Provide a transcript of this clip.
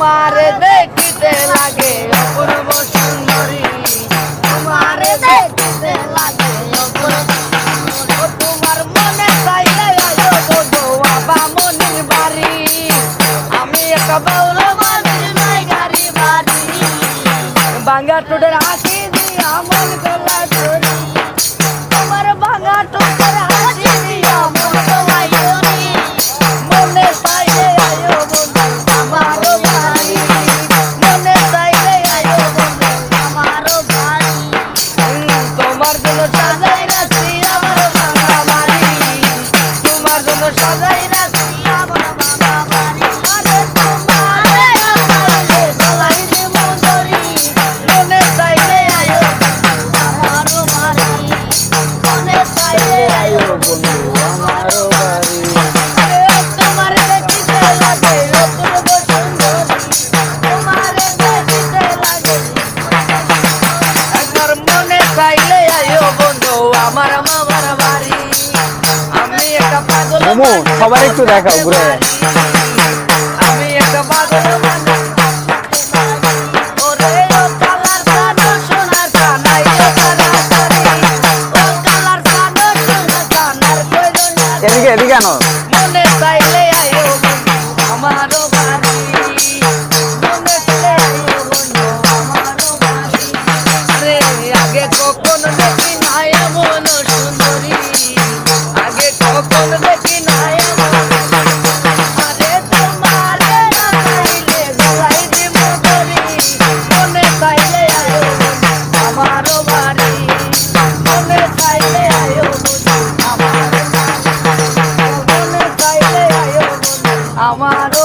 তোমারে দেখিতে লাগে, অপূর্ব সুন্দরী। তোমারে দেখিতে লাগে, অপূর্ব তোমার মনে চাইলে আয়ো গো বাবা মনির বাড়ি। আমি একা বাউল মানুষ নাই গাড়ি বাড়ি। বাঙ্গা টুডের হাসি দিয়া মন গলা সবার একটু দেখাও ঘুরে আমি একটা এদিকে এদিকে আনো। আমার